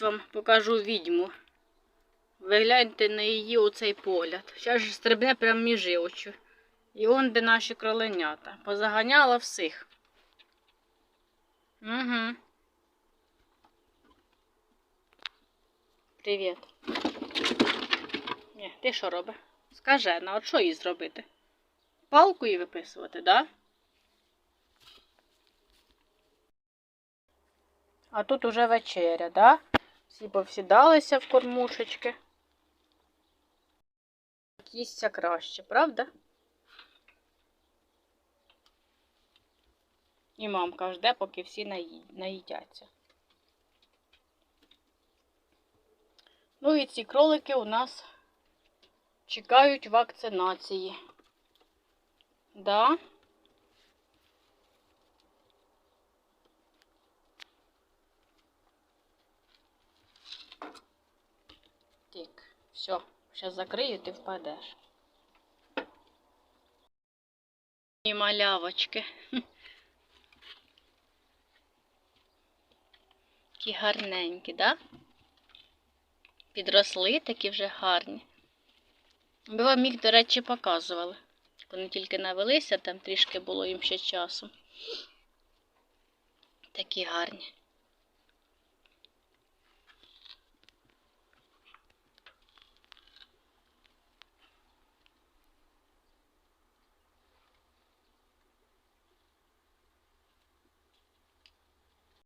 вам покажу відьму. Ви гляньте на її оцей погляд. Зараз ж стрибне прямо між очі. І он де наші кроленята. Позаганяла всіх. Угу. Привіт. Ні, ти що робиш? Скажи, на от що їй зробити? Палку їй виписувати, да? А тут уже вечеря, да? Всі повсідалися в кормушечки. Їсться краще, правда? І мамка жде, поки всі наїдяться. Ну і ці кролики у нас чекають вакцинації. Да? Все, зараз закрию, ти впадеш. І малявочки. Такі гарненькі, да? Підросли такі вже гарні. Ми вам їх, до речі, показували. Вони тільки навелися, там трішки було їм ще часу. Такі гарні.